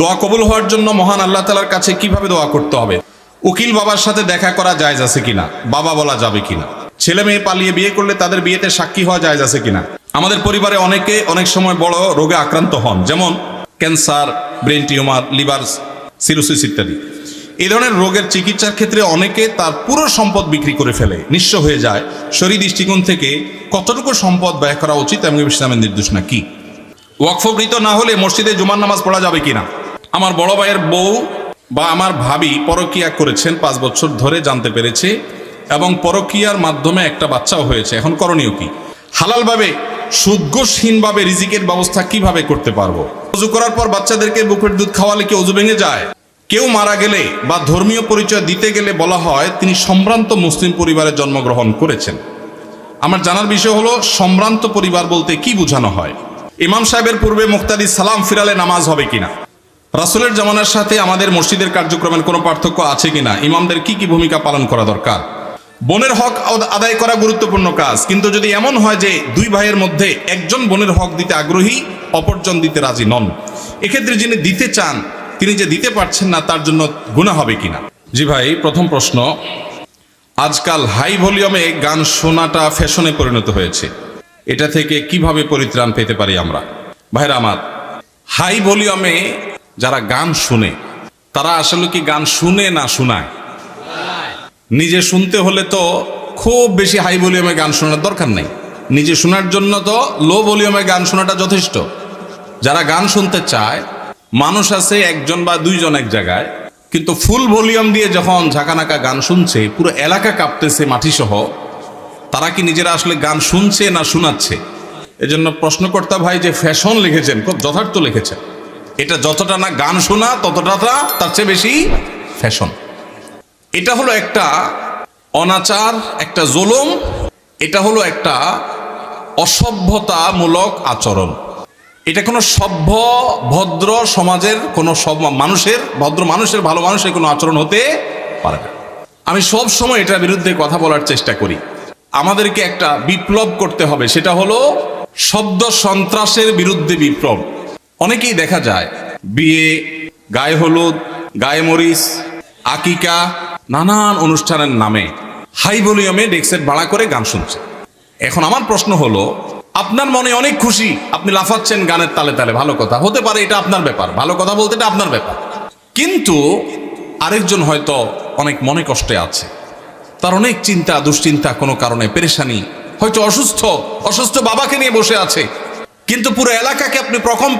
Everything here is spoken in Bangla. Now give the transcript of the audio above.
দোয়া কবুল হওয়ার জন্য মহান আল্লাহ তালার কাছে কীভাবে দোয়া করতে হবে? উকিল বাবার সাথে দেখা করা যায় আছে কিনা? বাবা বলা যাবে কিনা? ছেলে মেয়ে পালিয়ে বিয়ে করলে তাদের বিয়েতে সাক্ষী হওয়া জায়জ আছে কিনা? আমাদের পরিবারে অনেকে অনেক সময় বড় রোগে আক্রান্ত হন, যেমন cancer, brain tumour, liver cirrhosis ইত্যাদি। এই ধরনের রোগের চিকিৎসার ক্ষেত্রে অনেকে তার পুরো সম্পদ বিক্রি করে ফেলে, নিঃস্ব হয়ে যায়। শরীর দৃষ্টিকোণ থেকে কতটুকু সম্পদ ব্যয় করা উচিত এবং ইসলামের নির্দেশনা কি? ওয়াকফকৃত না হলে মসজিদে জুমার নামাজ পড়া যাবে কিনা? আমার বড় ভাইয়ের বউ বা আমার ভাবি পরকিয়া করেছেন পাঁচ বছর ধরে, জানতে পেরেছে, এবং পরকিয়ার মাধ্যমে একটা বাচ্চাও হয়েছে। এখন করণীয় কি? হালালভাবে, সুদঘোষহীনভাবে রিজিকের ব্যবস্থা কীভাবে করতে পারব? অজু করার পর বাচ্চাদেরকে বুকের দুধ খাওয়ালে কি অজু ভেঙে যায়? কেউ মারা গেলে বা ধর্মীয় পরিচয় দিতে গেলে বলা হয় তিনি সম্ভ্রান্ত মুসলিম পরিবারে জন্মগ্রহণ করেছেন। আমার জানার বিষয় হলো, সম্ভ্রান্ত পরিবার বলতে কি বোঝানো হয়? ইমাম সাহেবের পূর্বে মুক্তাদি সালাম ফিরালে নামাজ হবে কিনা? রাসুলের জামানার সাথে আমাদের মসজিদের কার্যক্রমের কোনো পার্থক্য আছে কিনা? ইমামদের কি কি ভূমিকা পালন করা দরকার? বোনের হক আদায় করা গুরুত্বপূর্ণ কাজ, কিন্তু যদি এমন হয় যে দুই ভাইয়ের মধ্যে একজন বোনের হক দিতে আগ্রহী, অপরজন দিতে রাজি নন, এক্ষেত্রে যিনি দিতে চান, তিনি যে দিতে পারছেন না, তার জন্য গুণা হবে কিনা? জি ভাই, প্রথম প্রশ্ন, আজকাল হাই ভলিউমে গান শোনাটা ফ্যাশনে পরিণত হয়েছে। এটা থেকে কীভাবে পরিত্রাণ পেতে পারি আমরা? ভাইরা আমার, হাই ভলিউমে যারা গান শুনে, তারা আসলে কি গান শুনে না শোনায়? নিজে শুনতে হলে তো খুব বেশি হাই ভলিউমে গান শোনার দরকার নেই। নিজে শোনার জন্য তো লো ভলিউমে গান শোনাটা যথেষ্ট। যারা গান শুনতে চায়, মানুষ আছে একজন বা দুইজন এক জায়গায়, কিন্তু ফুল ভলিউম দিয়ে যখন ঝাঁকানাকা গান শুনছে, পুরো এলাকা কাঁপতেছে মাটি সহ তারা কি নিজেরা আসলে গান শুনছে না শোনাচ্ছে? এজন্য প্রশ্নকর্তা ভাই যে ফ্যাশন লিখেছেন, খুব যথার্থ লিখেছেন। এটা যতটা না গান শোনা, ততটা তার চেয়ে বেশি ফ্যাশন এটা হলো একটা অনাচার, একটা জুলুম, এটা হলো একটা অসভ্যতামূলক আচরণ। এটা কোনো সভ্য, ভদ্র সমাজের, কোনো সব মানুষের, ভদ্র মানুষের, ভালো মানুষের কোনো আচরণ হতে পারে না। আমি সব সময় এটার বিরুদ্ধে কথা বলার চেষ্টা করি। আমাদেরকে একটা বিপ্লব করতে হবে, সেটা হলো শব্দ সন্ত্রাসের বিরুদ্ধে বিপ্লব। অনেকেই দেখা যায় বিয়ে, গায়ে হলুদ, গায়ে মরিচ, আকিকা, নানান অনুষ্ঠানের নামে হাই ভলিউমে ডেক্সেট ভাড়া করে গান শুনছে। এখন আমার প্রশ্ন হলো, আপনার মনে অনেক খুশি, আপনি লাফাচ্ছেন গানের তালে তালে, ভালো কথা। হতে পারে এটা আপনার ব্যাপার, ভালো কথা বলতে এটা আপনার ব্যাপার। কিন্তু আরেকজন হয়তো অনেক মনে কষ্টে আছে। তার অনেক চিন্তা, দুশ্চিন্তা, কোনো কারণে পেরেশানি, হয়তো অসুস্থ অসুস্থ বাবাকে নিয়ে বসে আছে। কিন্তু পুরো এলাকাকে আপনি প্রকম্প